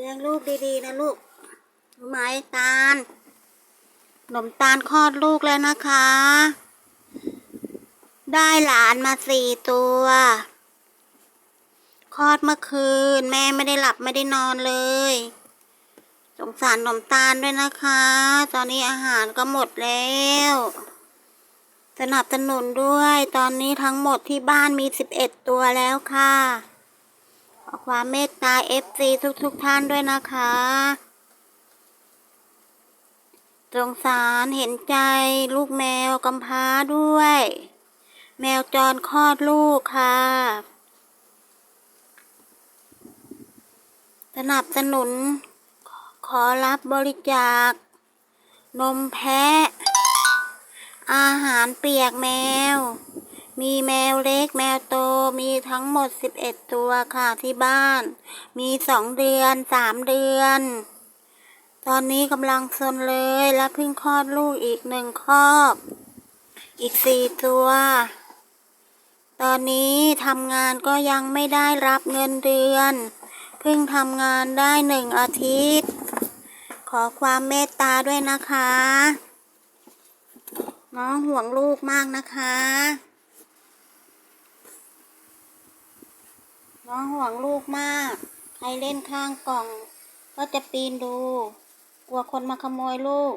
เลี้ยงลูกดีๆนะลูกรู้ไหมตาลขนมตาลคลอดลูกแล้วนะคะ ได้หลานมาสี่ตัวคลอดเมื่อคืน แม่ไม่ได้หลับไม่ได้นอนเลย สงสารขนมตาลด้วยนะคะ ตอนนี้อาหารก็หมดแล้วสนับสนุนด้วย ตอนนี้ทั้งหมดที่บ้านมีสิบเอ็ดตัวแล้วค่ะ ขอความเมตตาเอฟซีทุกๆทท่านด้วยนะคะ สงสารเห็นใจลูกแมวกำพร้าด้วย แมวจรคลอดลูกค่ะ สนับสนุน ขอรับบริจาค นมแพะ อาหารเปียกแมว มีแมวเล็กแมวโตมีทั้งหมด 11 ตัวค่ะที่บ้าน มีสองเดือนสามเดือน ตอนนี้กำลังซนเลยและเพิ่งคลอดลูกอีกหนึ่งครอบ อีกสี่ตัว ตอนนี้ทำงานก็ยังไม่ได้รับเงินเดือน เพิ่งทำงานได้หนึ่งอาทิตย์ ขอความเมตตาด้วยนะคะ น้องห่วงลูกมากนะคะ น้องห่วงลูกมาก ใครเล่นข้างกล่อง ก็จะปีนดู กลัวคนมาขโมยลูก